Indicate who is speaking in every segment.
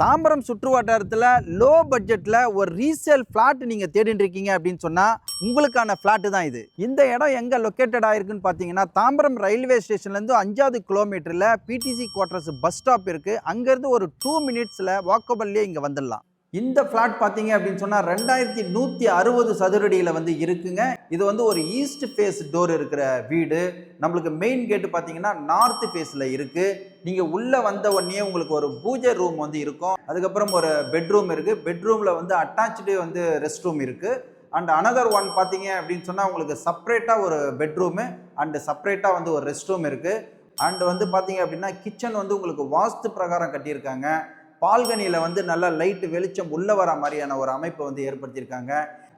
Speaker 1: Tambaram சுற்றுவட்டாரத்தில் low பட்ஜெட்டில் ஒரு resale flat நீங்கள் தேடிட்டு இருக்கீங்க அப்படின்னு சொன்னால் உங்களுக்கான ஃப்ளாட்டு தான் இது. இந்த இடம் எங்கே லொக்கேட்டட் ஆயிருக்குன்னு பார்த்தீங்கன்னா தாம்பரம் ரயில்வே ஸ்டேஷன்லேருந்து அஞ்சாவது கிலோமீட்டரில் பிடிசி குவார்ட்டர்ஸ் பஸ் ஸ்டாப் இருக்குது அங்கேருந்து ஒரு டூ மினிட்ஸில் வாக்கபல்லே இங்கே வந்துடலாம். இந்த ஃப்ளாட் பார்த்தீங்க அப்படின்னு சொன்னால் ரெண்டாயிரத்தி நூற்றி அறுபது சதுரடியில் வந்து இருக்குங்க. இது வந்து ஒரு ஈஸ்ட் ஃபேஸ் டோர் இருக்கிற வீடு. நம்மளுக்கு மெயின் கேட்டு பார்த்தீங்கன்னா நார்த் ஃபேஸில் இருக்குது நீங்கள் உள்ளே வந்த உடனே உங்களுக்கு ஒரு பூஜை ரூம் வந்து இருக்கும். அதுக்கப்புறம் ஒரு பெட்ரூம் இருக்குது பெட்ரூமில் வந்து அட்டாச்சு வந்து ரெஸ்ட் ரூம் இருக்குது அண்ட் அனதர் ஒன் பார்த்தீங்க அப்படின்னு சொன்னால் உங்களுக்கு செப்பரேட்டாக ஒரு பெட்ரூமு அண்டு செப்பரேட்டாக வந்து ஒரு ரெஸ்ட் ரூம் இருக்குது அண்ட் வந்து பார்த்தீங்க அப்படின்னா கிச்சன் வந்து உங்களுக்கு வாஸ்து பிரகாரம் கட்டியிருக்காங்க. பால்கனியில் வந்து நல்லா லைட்டு வெளிச்சம் உள்ளே வர மாதிரியான ஒரு அமைப்பை வந்து ஏற்படுத்தியிருக்காங்க.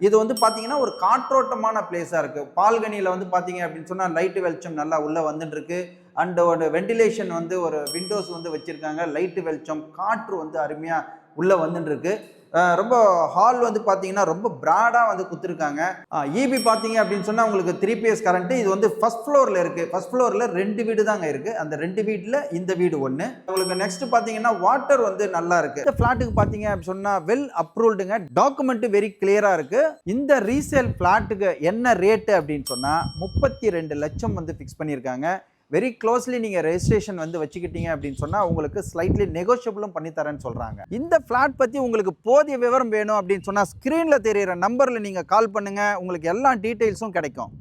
Speaker 1: இது வந்து பார்த்தீங்கன்னா ஒரு காற்றோட்டமான பிளேஸாக இருக்குது பால்கனியில் வந்து பார்த்தீங்க அப்படின்னு சொன்னால் லைட்டு வெளிச்சம் நல்லா உள்ளே வந்துட்டுருக்கு. அண்டு ஒரு வெண்டிலேஷன் வந்து ஒரு விண்டோஸ் வந்து வச்சுருக்காங்க. லைட்டு வெளிச்சம் காற்று வந்து அருமையாக உள்ளே வந்துட்டுருக்கு ரொம்ப ஹால் வந்து பார்த்தீங்கன்னா ரொம்ப ப்ராடாக வந்து கொடுத்துருக்காங்க இபி பார்த்தீங்க அப்படின்னு சொன்னால் உங்களுக்கு த்ரீ பிஎஸ் கரண்ட்டு இது வந்து ஃபஸ்ட் ஃப்ளோரில் இருக்குது ஃபஸ்ட் ஃப்ளோரில் ரெண்டு வீடு தாங்க இருக்குது அந்த ரெண்டு வீட்டில் இந்த வீடு ஒன்று உங்களுக்கு நெக்ஸ்ட் பார்த்தீங்கன்னா வாட்டர் வந்து நல்லா இருக்குது இந்த ஃப்ளாட்டுக்கு பார்த்தீங்க அப்படின்னு சொன்னால் வெல் அப்ரூவ்டுங்க டாக்குமெண்ட் வெரி கிளியராக இருக்குது இந்த ரீசேல் ஃப்ளாட்டுக்கு என்ன ரேட்டு அப்படின்னு சொன்னால் முப்பத்தி ரெண்டு லட்சம் வந்து ஃபிக்ஸ் பண்ணியிருக்காங்க வெரி க்ளோஸ்லி நீங்கள் ரெஜிஸ்ட்ரேஷன் வந்து வச்சுக்கிட்டீங்க அப்படின்னு சொன்னால் உங்களுக்கு ஸ்லைட்லி நெகோஷியபிளும் பண்ணி தரேன்னு சொல்கிறாங்க இந்த ஃப்ளாட் பற்றி உங்களுக்கு போதிய விவரம் வேணும் அப்படின்னு சொன்னால் ஸ்க்ரீனில் தெரிகிற நம்பரில் நீங்கள் கால் பண்ணுங்கள் உங்களுக்கு எல்லா டீட்டெயில்ஸும் கிடைக்கும்.